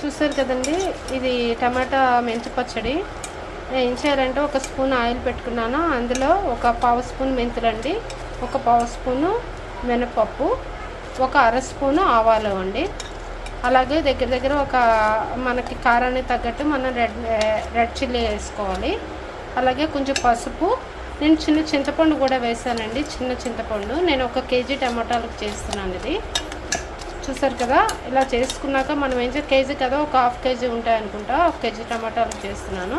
చూసారు కదండి ఇది టమాటా మెంతి పచ్చడి ఏం చేయాలంటే ఒక స్పూన్ ఆయిల్ పెట్టుకున్నాను. అందులో ఒక పావు స్పూన్ మెంతులండి ఒక పావు స్పూను మినపప్పు ఒక అర స్పూను ఆవాలు అండి. అలాగే దగ్గర దగ్గర ఒక మనకి కారానికి తగ్గట్టు మనం రెడ్ రెడ్ చిల్లీ వేసుకోవాలి. అలాగే కొంచెం పసుపు. నేను చిన్న చింతపండు కూడా వేసానండి చిన్న చింతపండు. నేను ఒక కేజీ టమాటాలకు చేస్తున్నాను ఇది. చూసారు కదా ఇలా చేసుకున్నాక మనం ఏం చే కేజీ కదా ఒక హాఫ్ కేజీ ఉంటాయి అనుకుంటా హాఫ్ కేజీ టమాటాలు చేస్తున్నాను.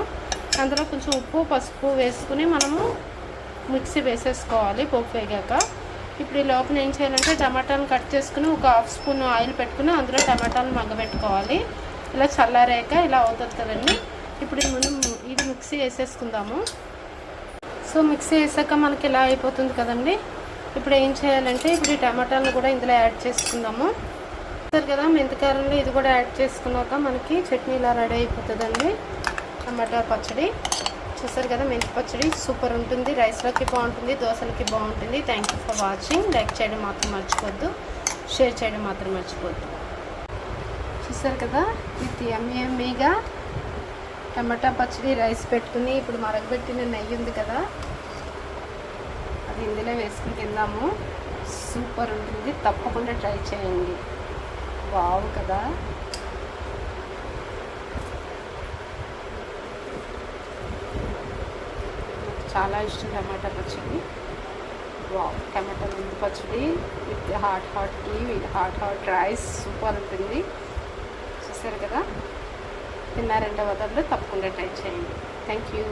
అందులో కొంచెం ఉప్పు పసుపు వేసుకుని మనము మిక్సీ వేసేసుకోవాలి పోపు వేగాక. ఇప్పుడు ఈ లోపల ఏం చేయాలంటే టమాటాలు కట్ చేసుకుని ఒక హాఫ్ స్పూన్ ఆయిల్ పెట్టుకుని అందులో టమాటాలు మగ్గబెట్టుకోవాలి. ఇలా చల్లారాక ఇలా అవుతుంది కదండి. ఇప్పుడు ఇది మనం ఇది మిక్సీ వేసేసుకుందాము. సో మిక్సీ వేసాక మనకి ఇలా అయిపోతుంది కదండి. ఇప్పుడు ఏం చేయాలంటే ఇప్పుడు ఈ టమాటాలను కూడా ఇందులో యాడ్ చేసుకుందాము. చూస్తారు కదా మెంతికారంలో ఇది కూడా యాడ్ చేసుకున్నాక మనకి చట్నీ ఇలా రెడీ అయిపోతుందండి. టమాటా పచ్చడి. చూస్తారు కదా మెంతి పచ్చడి సూపర్ ఉంటుంది. రైస్లోకి బాగుంటుంది దోశలకి బాగుంటుంది. Thank you for watching like చేయడం మాత్రం మర్చిపోద్దు షేర్ చేయడం మాత్రం మర్చిపోద్దు చూస్తారు కదా ఇది ఎమ్మి ఎమ్మిగా టమాటా పచ్చడి రైస్ పెట్టుకుని ఇప్పుడు మరగబెట్టిన నెయ్యి ఉంది కదా అది ఇందులో వేసుకుని తిందాము. సూపర్ ఉంటుంది. తప్పకుండా ట్రై చేయండి. వావ్ కదా. నాకు చాలా ఇష్టం టమాటా పచ్చడి. వావ్ టమాటా ముందు పచ్చడి with hot hot tea with hot hot rice. Super ఉంటుంది. చూసారు కదా? తిన్నారంటే దాంట్లో తప్పకుండా ట్రై చేయండి. Thank you